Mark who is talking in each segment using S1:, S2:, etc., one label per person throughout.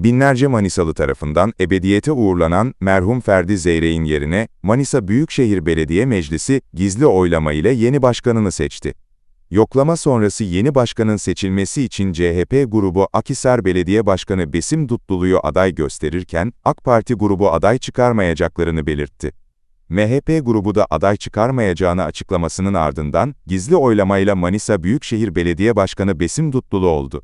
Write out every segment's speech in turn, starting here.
S1: Binlerce Manisalı tarafından ebediyete uğurlanan merhum Ferdi Zeyrek'in yerine Manisa Büyükşehir Belediye Meclisi gizli oylama ile yeni başkanını seçti. Yoklama sonrası yeni başkanın seçilmesi için CHP grubu Akhisar Belediye Başkanı Besim Dutlulu'yu aday gösterirken, AK Parti grubu aday çıkarmayacaklarını belirtti. MHP grubu da aday çıkarmayacağını açıklamasının ardından, gizli oylamayla Manisa Büyükşehir Belediye Başkanı Besim Dutlulu oldu.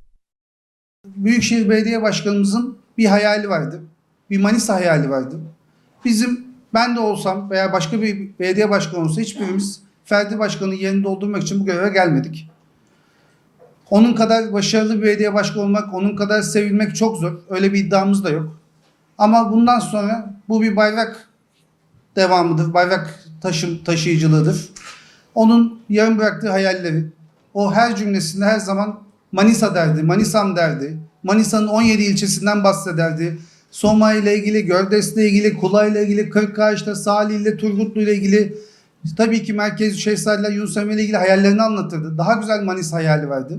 S2: Büyükşehir Belediye Başkanımızın bir hayali vardı. Bir Manisa hayali vardı. Bizim ben de olsam veya başka bir belediye başkanı olsa hiçbirimiz Ferdi Başkan'ın yerini doldurmak için bu göreve gelmedik. Onun kadar başarılı bir belediye başkanı olmak, onun kadar sevilmek çok zor. Öyle bir iddiamız da yok. Ama bundan sonra bu bir bayrak devamıdır. Bayrak taşım, taşıyıcılığıdır. Onun yarım bıraktığı hayalleri, o her cümlesinde her zaman Manisa derdi, Manisa'm derdi. Manisa'nın 17 ilçesinden bahsederdi. Soma ile ilgili, Gördes'le ilgili, Kula ile ilgili, Kırkağaç'ta, Salih ile, Turgutlu ile ilgili tabii ki Merkez Şehzadeler Yunus Emre ile ilgili hayallerini anlatırdı. Daha güzel Manisa hayali vardı.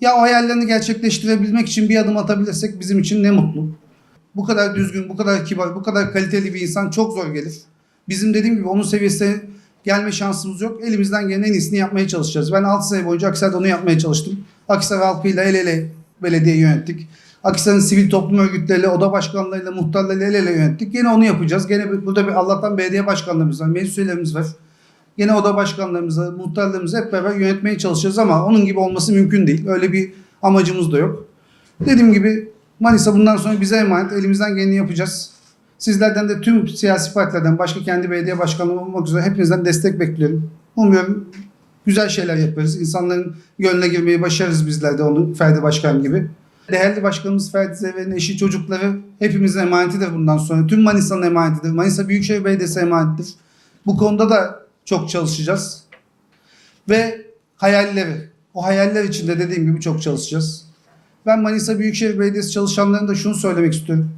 S2: Ya o hayallerini gerçekleştirebilmek için bir adım atabilirsek bizim için ne mutlu. Bu kadar düzgün, bu kadar kibar, bu kadar kaliteli bir insan çok zor gelir. Bizim dediğim gibi onun seviyesine gelme şansımız yok. Elimizden gelen en iyisini yapmaya çalışacağız. Ben 6 sene boyunca Akhisar'da onu yapmaya çalıştım. Akhisar halkıyla el ele belediye yönettik. Akhisar'ın sivil toplum örgütleriyle, oda başkanlarıyla, muhtarlarıyla el ele yönettik. Gene onu yapacağız. Gene burada bir Allah'tan belediye başkanlarımız var, meclis üyelerimiz var. Gene oda başkanlarımızla, muhtarlarımızla hep beraber yönetmeye çalışacağız ama onun gibi olması mümkün değil. Öyle bir amacımız da yok. Dediğim gibi Manisa bundan sonra bize emanet. Elimizden geleni yapacağız. Sizlerden de tüm siyasi partilerden, başka kendi belediye başkanlığı olmak üzere hepinizden destek bekliyorum. Umuyorum güzel şeyler yaparız. İnsanların gönlüne girmeyi başarırız bizler de onun Ferdi Başkan gibi. Değerli başkanımız Ferdi Zeyve'nin eşi çocukları hepimizin emanetidir bundan sonra. Tüm Manisa'nın emanetidir. Manisa Büyükşehir Belediyesi emanetidir. Bu konuda da çok çalışacağız. Ve hayalleri. O hayaller için de dediğim gibi çok çalışacağız. Ben Manisa Büyükşehir Belediyesi çalışanlarına da şunu söylemek istiyorum.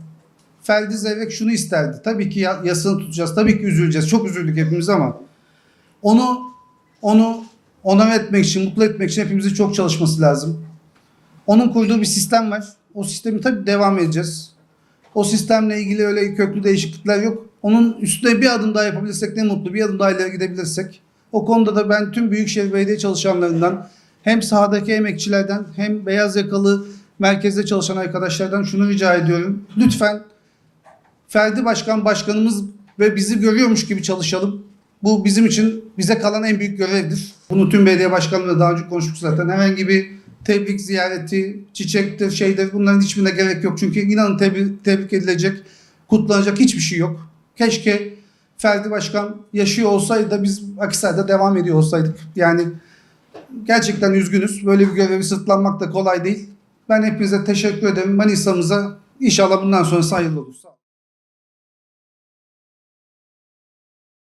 S2: Ferdi Zeyrek şunu isterdi. Tabii ki ya- yasını tutacağız. Tabii ki üzüleceğiz. Çok üzüldük hepimiz ama onu onu onore etmek için, mutlu etmek için hepimizin çok çalışması lazım. Onun kurduğu bir sistem var. O sistemi tabii devam edeceğiz. O sistemle ilgili öyle köklü değişiklikler yok. Onun üstüne bir adım daha yapabilirsek ne mutlu. Bir adım daha ileri gidebilirsek. O konuda da ben tüm Büyükşehir Belediye çalışanlarından hem sahadaki emekçilerden hem beyaz yakalı merkezde çalışan arkadaşlardan şunu rica ediyorum. Lütfen Ferdi Başkan başkanımız ve bizi görüyormuş gibi çalışalım. Bu bizim için bize kalan en büyük görevdir. Bunu tüm belediye başkanlarıyla daha önce konuştuk zaten. Herhangi bir tebrik ziyareti, çiçektir, şeydir bunların hiçbirine gerek yok. Çünkü inanın tebrik, tebrik edilecek, kutlanacak hiçbir şey yok. Keşke Ferdi Başkan yaşıyor olsaydı da biz Akhisar'da devam ediyor olsaydık. Yani gerçekten üzgünüz. Böyle bir görevi sırtlanmak da kolay değil. Ben hepinize teşekkür ederim. Manisa'mıza inşallah bundan sonrası hayırlı olur.